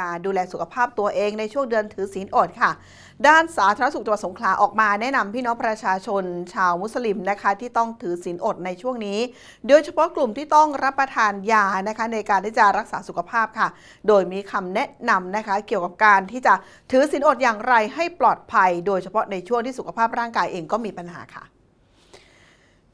การดูแลสุขภาพตัวเองในช่วงเดือนถือศีลอดค่ะ ด้านสาธารณสุขจังหวัดสงขลาออกมาแนะนำพี่น้องประชาชนชาวมุสลิมนะคะ ที่ต้องถือศีลอดในช่วงนี้ โดยเฉพาะกลุ่มที่ต้องรับประทานยานะคะในการที่จะรักษาสุขภาพค่ะ โดยมีคำแนะนำนะคะ เกี่ยวกับการที่จะถือศีลอดอย่างไรให้ปลอดภัย โดยเฉพาะในช่วงที่สุขภาพร่างกายเองก็มีปัญหาค่ะ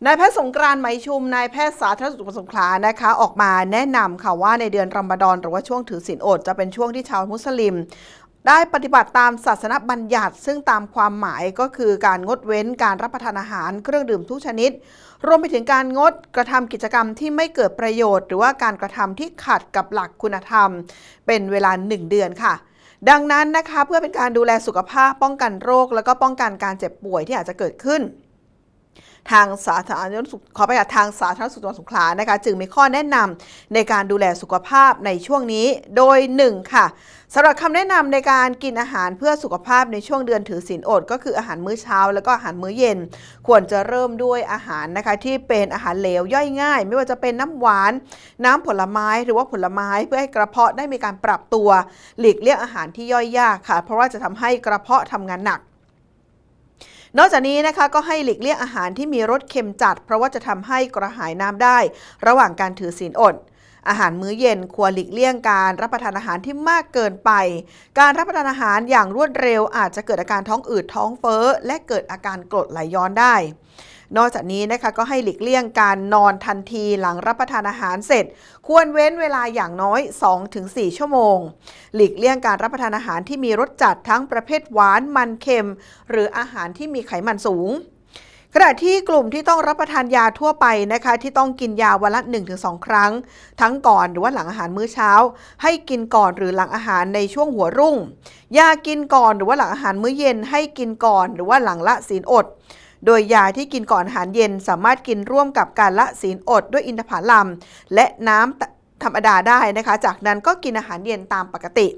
นายแพทย์สงกรานต์ไหมชุมนายแพทย์สาธารณสุขสงขลานะคะ ออกมาแนะนำค่ะว่าในเดือนรอมฎอนหรือว่าช่วงถือศีลอดจะเป็นช่วงที่ชาวมุสลิม ได้ปฏิบัติตามศาสนบัญญัติ ซึ่งตามความหมายก็คือการงดเว้นการรับประทานอาหารเครื่องดื่มทุกชนิด รวมไปถึงการงดกระทำกิจกรรมที่ไม่เกิดประโยชน์ หรือว่าการกระทำที่ขัดกับหลักคุณธรรม เป็นเวลา 1 เดือนค่ะดังนั้นนะคะเพื่อเป็นการดูแลสุขภาพป้องกันโรค แล้วก็ป้องกันการเจ็บป่วยที่อาจจะเกิดขึ้น ทางสาธารณสุขขอไปกับทางสาธารณสุขจังหวัดสงขลานะคะจึงมีข้อแนะนำในการดูแลสุขภาพในช่วงนี้โดย 1 ค่ะสำหรับคำแนะนำในการกินอาหารเพื่อสุขภาพในช่วงเดือนถือศีลอด ก็คืออาหารมื้อเช้า แล้วก็อาหารมื้อเย็น ควรจะเริ่มด้วยอาหารนะคะที่เป็นอาหารเหลวย่อยง่าย ไม่ว่าจะเป็นน้ำหวาน น้ำผลไม้หรือว่าผลไม้เพื่อให้กระเพาะได้มีการปรับตัว หลีกเลี่ยงอาหารที่ย่อยยากค่ะ เพราะว่าจะทำให้กระเพาะทำงานหนัก นอกจากนี้นะคะก็ให้หลีกเลี่ยงอาหารที่มีรสเค็มจัด เพราะว่าจะทำให้กระหายน้ำได้ ระหว่างการถือศีลอดอาหารมื้อเย็นควรหลีกเลี่ยงการรับประทานอาหารที่มากเกินไป การรับประทานอาหารอย่างรวดเร็วอาจจะเกิดอาการท้องอืดท้องเฟ้อ และเกิดอาการกรดไหลย้อนได้ นอกจากนี้นะคะก็ให้หลีกเลี่ยงการนอนทันทีหลังรับประทานอาหารเสร็จ ควรเว้นเวลาอย่างน้อย 2-4 ชั่วโมง หลีกเลี่ยงการรับประทานอาหารที่มีรสจัดทั้งประเภทหวานมันเค็ม หรืออาหารที่มีไขมันสูงขณะที่กลุ่มที่ต้องรับประทานยาทั่วไปนะคะที่ต้องกินยาวันละ 1-2 ครั้ง ทั้งก่อนหรือว่าหลังอาหารมื้อเช้า ให้กินก่อนหรือหลังอาหารในช่วงหัวรุ่ง ยากินก่อนหรือว่าหลังอาหารมื้อเย็นให้กินก่อนหรือว่าหลังละศีลอด โดยยาที่กินก่อนอาหารเย็นสามารถกินร่วมกับการละศีลอดด้วยอินทผลัมและน้ำธรรมดาได้นะคะ จากนั้นก็กินอาหารเย็นตามปกติ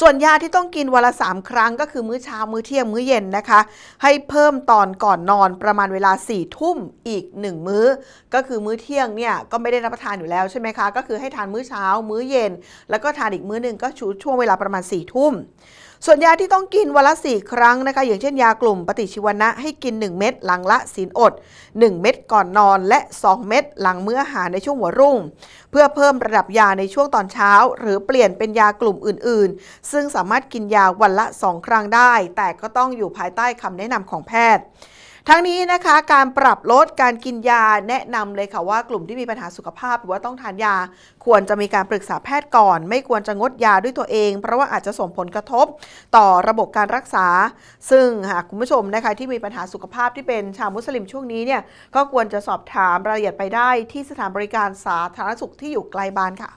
ส่วนยาที่ต้องกินวันละ3ครั้งก็คือมื้อเช้า มื้อเที่ยง มื้อเย็นนะคะ ให้เพิ่มตอนก่อนนอนประมาณเวลา4ี่ทุ่มอีก 1 มื้อ ก็คือมื้อเที่ยงเนี่ยก็ไม่ได้รับประทานอยู่แล้วใช่ไหมคะ ก็คือให้ทานมื้อเช้า มื้อเย็น แล้วก็ทานอีกมื้อหนึ่งก็ชูช่วงเวลาประมาณ4ี่ทุ่ม ส่วนยาที่ต้องกินวันละ 4 ครั้งนะคะ อย่างเช่นยากลุ่มปฏิชีวนะให้กิน 1 เม็ดหลังละศีลอด 1 เม็ดก่อนนอนและ 2 เม็ดหลังมื้ออาหารในช่วงหัวรุ่ง เพื่อเพิ่มระดับยาในช่วงตอนเช้า หรือเปลี่ยนเป็นยากลุ่มอื่น ๆ ซึ่งสามารถกินยาวันละ 2 ครั้งได้ แต่ก็ต้องอยู่ภายใต้คำแนะนำของแพทย์ ทั้งนี้นะคะการปรับลดการกินยาแนะนำเลยค่ะว่ากลุ่มที่มีปัญหาสุขภาพ หรือว่าต้องทานยา ควรจะมีการปรึกษาแพทย์ก่อน ไม่ควรจะงดยาด้วยตัวเอง เพราะว่าอาจจะส่งผลกระทบต่อระบบการรักษา ซึ่งหากคุณผู้ชมนะคะที่มีปัญหาสุขภาพที่เป็นชาวมุสลิมช่วงนี้เนี่ยก็ควรจะสอบถามรายละเอียดไปได้ที่สถานบริการสาธารณสุขที่อยู่ใกล้บ้านค่ะ